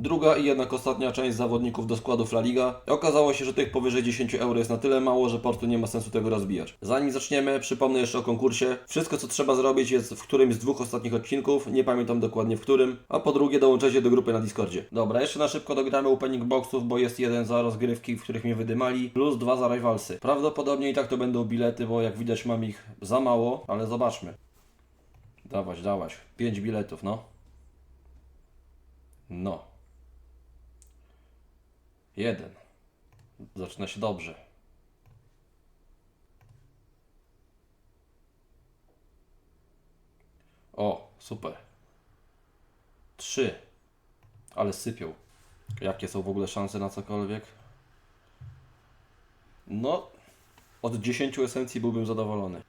Druga i jednak ostatnia część zawodników do składów La Liga. Okazało się, że tych powyżej 10 euro jest na tyle mało, że po prostu nie ma sensu tego rozbijać. Zanim zaczniemy, przypomnę jeszcze o konkursie. Wszystko co trzeba zrobić jest w którymś z dwóch ostatnich odcinków, nie pamiętam dokładnie w którym, a po drugie dołączecie do grupy na Discordzie. Dobra, jeszcze na szybko dogramy opening boxów, bo jest jeden za rozgrywki, w których mnie wydymali, plus dwa za rivalsy. Prawdopodobnie i tak to będą bilety, bo jak widać mam ich za mało, ale zobaczmy. Dawać, dawać. 5 biletów, no. No. Jeden. Zaczyna się dobrze. O, super. Trzy. Ale sypią. Jakie są w ogóle szanse na cokolwiek? No, od 10 esencji byłbym zadowolony.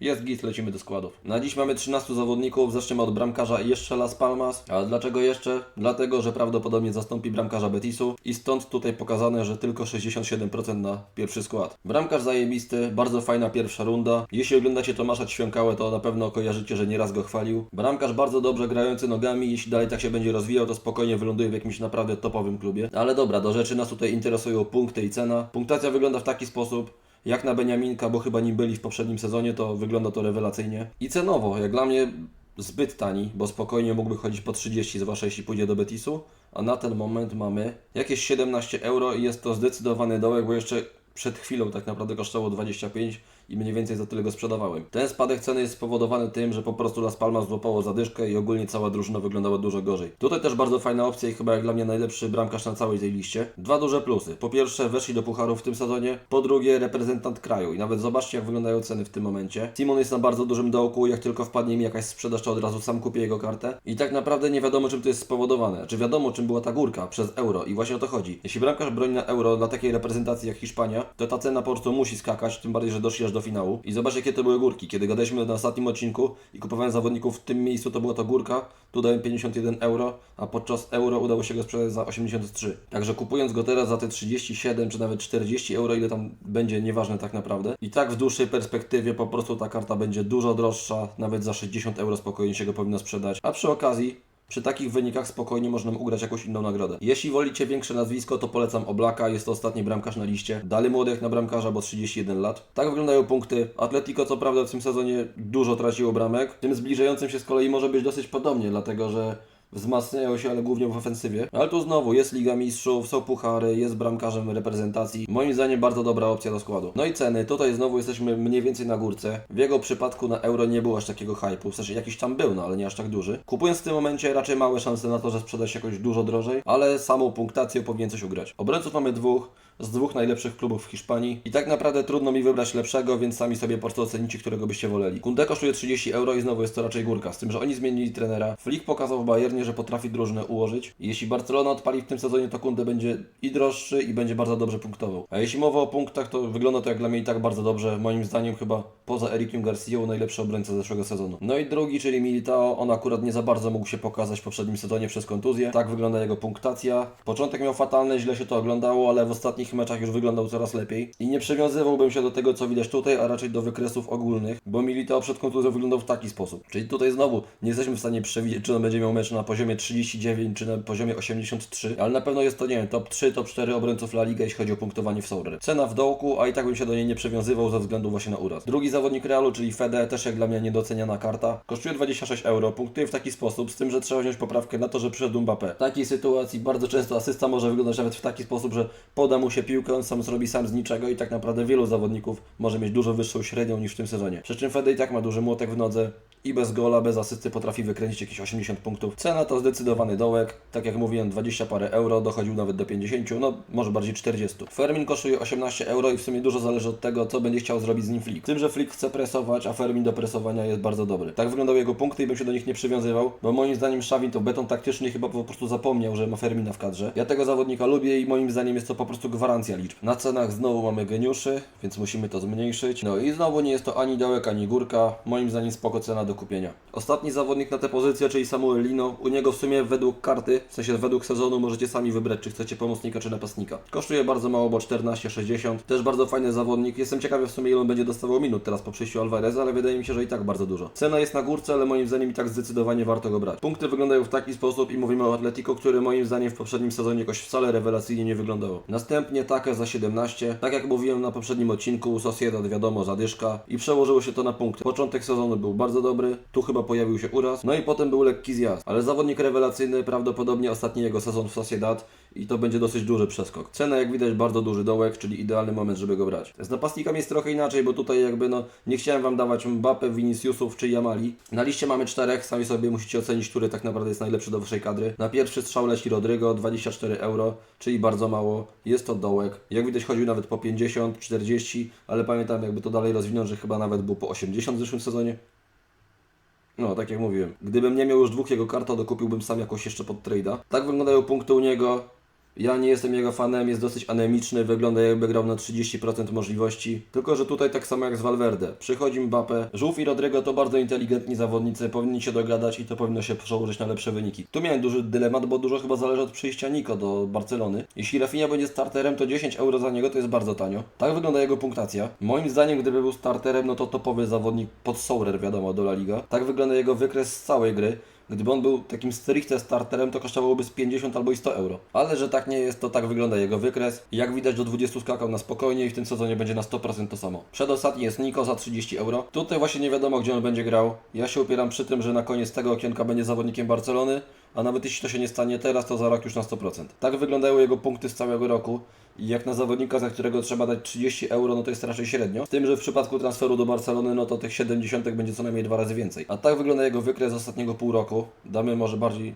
Jest git, lecimy do składów. Na dziś mamy 13 zawodników, zaczniemy od bramkarza i jeszcze Las Palmas. A dlaczego jeszcze? Dlatego, że prawdopodobnie zastąpi bramkarza Betisu i stąd tutaj pokazane, że tylko 67% na pierwszy skład. Bramkarz zajebisty, bardzo fajna pierwsza runda. Jeśli oglądacie Tomasza Ćwiąkałę, to na pewno kojarzycie, że nieraz go chwalił. Bramkarz bardzo dobrze grający nogami, jeśli dalej tak się będzie rozwijał, to spokojnie wyląduje w jakimś naprawdę topowym klubie. Ale dobra, do rzeczy nas tutaj interesują punkty i cena. Punktacja wygląda w taki sposób, jak na Beniaminka, bo chyba nim byli w poprzednim sezonie, to wygląda to rewelacyjnie. I cenowo, jak dla mnie zbyt tani, bo spokojnie mógłby chodzić po 30, zwłaszcza jeśli pójdzie do Betisu, a na ten moment mamy jakieś 17 euro i jest to zdecydowany dołek, bo jeszcze przed chwilą tak naprawdę kosztowało 25 i mniej więcej za tyle go sprzedawałem. Ten spadek ceny jest spowodowany tym, że po prostu Las Palmas złapało zadyszkę i ogólnie cała drużyna wyglądała dużo gorzej. Tutaj też bardzo fajna opcja i chyba jak dla mnie najlepszy bramkarz na całej tej liście. Dwa duże plusy. Po pierwsze weszli do pucharów w tym sezonie, po drugie reprezentant kraju i nawet zobaczcie jak wyglądają ceny w tym momencie. Simon jest na bardzo dużym dołku, jak tylko wpadnie mi jakaś sprzedaż, to od razu sam kupię jego kartę. I tak naprawdę nie wiadomo czym to jest spowodowane. Czy wiadomo czym była ta górka przez euro i właśnie o to chodzi. Jeśli bramkarz broni na euro dla takiej reprezentacji jak Hiszpania, to ta cena po prostu musi skakać, tym bardziej, że doszli aż do finału. I zobacz jakie to były górki. Kiedy gadaliśmy na ostatnim odcinku i kupowałem zawodników w tym miejscu, to była to górka. Tu dałem 51 euro, a podczas euro udało się go sprzedać za 83. Także kupując go teraz za te 37 czy nawet 40 euro, ile tam będzie, nieważne tak naprawdę. I tak w dłuższej perspektywie po prostu ta karta będzie dużo droższa, nawet za 60 euro spokojnie się go powinno sprzedać. A przy okazji przy takich wynikach spokojnie można ugrać jakąś inną nagrodę. Jeśli wolicie większe nazwisko, to polecam Oblaka, jest to ostatni bramkarz na liście. Dalej młody jak na bramkarza, bo 31 lat. Tak wyglądają punkty. Atletico co prawda w tym sezonie dużo traciło bramek. Tym zbliżającym się z kolei może być dosyć podobnie, dlatego że wzmacniają się, ale głównie w ofensywie. Ale tu znowu jest Liga Mistrzów, są puchary, jest bramkarzem reprezentacji. Moim zdaniem bardzo dobra opcja do składu. No i ceny, tutaj znowu jesteśmy mniej więcej na górce. W jego przypadku na euro nie było aż takiego hype'u, w sensie jakiś tam był, no ale nie aż tak duży. Kupując w tym momencie raczej małe szanse na to, że sprzeda się jakoś dużo drożej, ale samą punktację powinien coś ugrać. Obrońców mamy dwóch, z dwóch najlepszych klubów w Hiszpanii i tak naprawdę trudno mi wybrać lepszego, więc sami sobie po prostu ocenicie, którego byście woleli. Kunde kosztuje 30 euro i znowu jest to raczej górka, z tym, że oni zmienili trenera. Flick pokazał w Bayernie, że potrafi drużynę ułożyć. Jeśli Barcelona odpali w tym sezonie, to Kunde będzie i droższy i będzie bardzo dobrze punktował. A jeśli mowa o punktach, to wygląda to jak dla mnie i tak bardzo dobrze. Moim zdaniem chyba poza Ericiem Garcia najlepszy obrońca zeszłego sezonu. No i drugi, czyli Militao, on akurat nie za bardzo mógł się pokazać w poprzednim sezonie przez kontuzję. Tak wygląda jego punktacja. Początek miał fatalny, źle się to oglądało, ale w ostatnich meczach już wyglądał coraz lepiej. I nie przywiązywałbym się do tego, co widać tutaj, a raczej do wykresów ogólnych, bo Militao przed kontuzją wyglądał w taki sposób. Czyli tutaj znowu nie jesteśmy w stanie przewidzieć, czy on będzie miał mecz na poziomie 39, czy na poziomie 83, ale na pewno jest to, nie wiem, top 3, top 4 obrońców La Liga, jeśli chodzi o punktowanie w Sorry. Cena w dołku, a i tak bym się do niej nie przywiązywał ze względu właśnie na uraz. Drugi zawodnik Realu, czyli Fede, też jak dla mnie niedoceniana karta, kosztuje 26 euro, punktuje w taki sposób, z tym, że trzeba wziąć poprawkę na to, że przyszedł Mbappé. W takiej sytuacji bardzo często asysta może wyglądać nawet w taki sposób, że poda mu się piłkę, on sam zrobi sam z niczego i tak naprawdę wielu zawodników może mieć dużo wyższą średnią niż w tym sezonie. Przy czym Fede i tak ma duży młotek w nodze i bez gola, bez asysty potrafi wykręcić jakieś 80 punktów. Cena to zdecydowany dołek, tak jak mówiłem 20 parę euro, dochodził nawet do 50, no może bardziej 40. Fermin kosztuje 18 euro i w sumie dużo zależy od tego, co będzie chciał zrobić z nim Flick. Tym, że Flick chce presować, a Fermin do presowania jest bardzo dobry. Tak wyglądały jego punkty i bym się do nich nie przywiązywał, bo moim zdaniem Szawin to beton taktyczny chyba po prostu zapomniał, że ma Fermina w kadrze. Ja tego zawodnika lubię i moim zdaniem jest to po prostu gwarancja liczb. Na cenach znowu mamy geniuszy, więc musimy to zmniejszyć. No i znowu nie jest to ani dołek, ani górka. Moim zdaniem spoko cena do kupienia. Ostatni zawodnik na tę pozycję, czyli Samuel Lino, u niego w sumie według karty, w sensie według sezonu możecie sami wybrać, czy chcecie pomocnika, czy napastnika. Kosztuje bardzo mało, bo 14,60. Też bardzo fajny zawodnik. Jestem ciekawy w sumie ile on będzie dostawał minut teraz po przyjściu Alvareza, ale wydaje mi się, że i tak bardzo dużo. Cena jest na górce, ale moim zdaniem i tak zdecydowanie warto go brać. Punkty wyglądają w taki sposób i mówimy o Atletico, który moim zdaniem w poprzednim sezonie jakoś wcale rewelacyjnie nie wyglądało. Następnie Take za 17. Tak jak mówiłem na poprzednim odcinku, Sociedad wiadomo zadyszka i przełożyło się to na punkty. Początek sezonu był bardzo dobry, tu chyba pojawił się uraz, no i potem był lekki zjazd. Ale zawodnik rewelacyjny, prawdopodobnie ostatni jego sezon w Sociedad i to będzie dosyć duży przeskok. Cena jak widać bardzo duży dołek, czyli idealny moment, żeby go brać. Z napastnikami jest trochę inaczej, bo tutaj jakby no nie chciałem Wam dawać Mbappe, Viniciusów czy Jamali. Na liście mamy czterech, sami sobie musicie ocenić, który tak naprawdę jest najlepszy do Waszej kadry. Na pierwszy strzał leci Rodrygo, 24 euro, czyli bardzo mało. Jest to dołek. Jak widać chodził nawet po 50, 40, ale pamiętam jakby to dalej rozwinąć, że chyba nawet był po 80 w zeszłym sezonie. No, tak jak mówiłem. Gdybym nie miał już dwóch jego kart, to dokupiłbym sam jakoś jeszcze pod trade'a. Tak wyglądają punkty u niego. Ja nie jestem jego fanem, jest dosyć anemiczny, wygląda jakby grał na 30% możliwości. Tylko, że tutaj tak samo jak z Valverde. Przychodzi Mbappe, Żółw i Rodrygo to bardzo inteligentni zawodnicy, powinni się dogadać i to powinno się przełożyć na lepsze wyniki. Tu miałem duży dylemat, bo dużo chyba zależy od przyjścia Niko do Barcelony. Jeśli Rafinha będzie starterem, to 10 euro za niego to jest bardzo tanio. Tak wygląda jego punktacja. Moim zdaniem, gdyby był starterem, no to topowy zawodnik pod Sourer, wiadomo, do La Liga. Tak wygląda jego wykres z całej gry. Gdyby on był takim stricte starterem, to kosztowałoby z 50 albo i 100 euro. Ale że tak nie jest, to tak wygląda jego wykres. Jak widać do 20 skakał na spokojnie i w tym sezonie będzie na 100% to samo. Przedostatni jest Niko za 30 euro. Tutaj właśnie nie wiadomo, gdzie on będzie grał. Ja się upieram przy tym, że na koniec tego okienka będzie zawodnikiem Barcelony, a nawet jeśli to się nie stanie teraz, to za rok już na 100%. Tak wyglądają jego punkty z całego roku. I jak na zawodnika, za którego trzeba dać 30 euro, no to jest raczej średnio. Z tym, że w przypadku transferu do Barcelony, no to tych 70 będzie co najmniej dwa razy więcej. A tak wygląda jego wykres z ostatniego pół roku. Damy może bardziej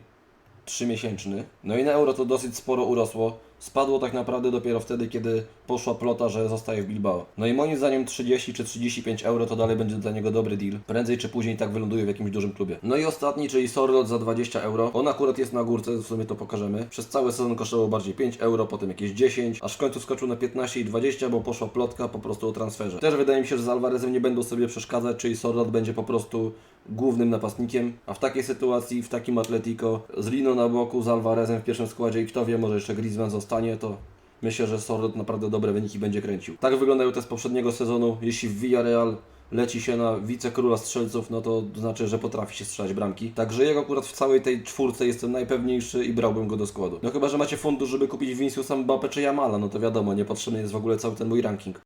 3-miesięczny. No i na euro to dosyć sporo urosło. Spadło tak naprawdę dopiero wtedy, kiedy poszła plota, że zostaje w Bilbao. No i moim zdaniem 30 czy 35 euro to dalej będzie dla niego dobry deal. Prędzej czy później tak wyląduje w jakimś dużym klubie. No i ostatni, czyli Sorlot za 20 euro. On akurat jest na górce, w sumie to pokażemy. Przez cały sezon kosztował bardziej 5 euro, potem jakieś 10, aż w końcu skoczył na 15 i 20, bo poszła plotka po prostu o transferze. Też wydaje mi się, że z Alvarezem nie będą sobie przeszkadzać, czyli Sorlot będzie po prostu głównym napastnikiem, a w takiej sytuacji, w takim Atletico, z Lino na boku, z Alvarezem w pierwszym składzie i kto wie, może jeszcze Griezmann zostanie, to myślę, że Sorlot naprawdę dobre wyniki będzie kręcił. Tak wyglądają te z poprzedniego sezonu. Jeśli w Villarreal leci się na wicekróla strzelców, no to znaczy, że potrafi się strzelać bramki. Także jego akurat w całej tej czwórce jestem najpewniejszy i brałbym go do składu. No chyba, że macie fundusz, żeby kupić Viniciusa Mbappe czy Jamala, no to wiadomo, niepotrzebny jest w ogóle cały ten mój ranking.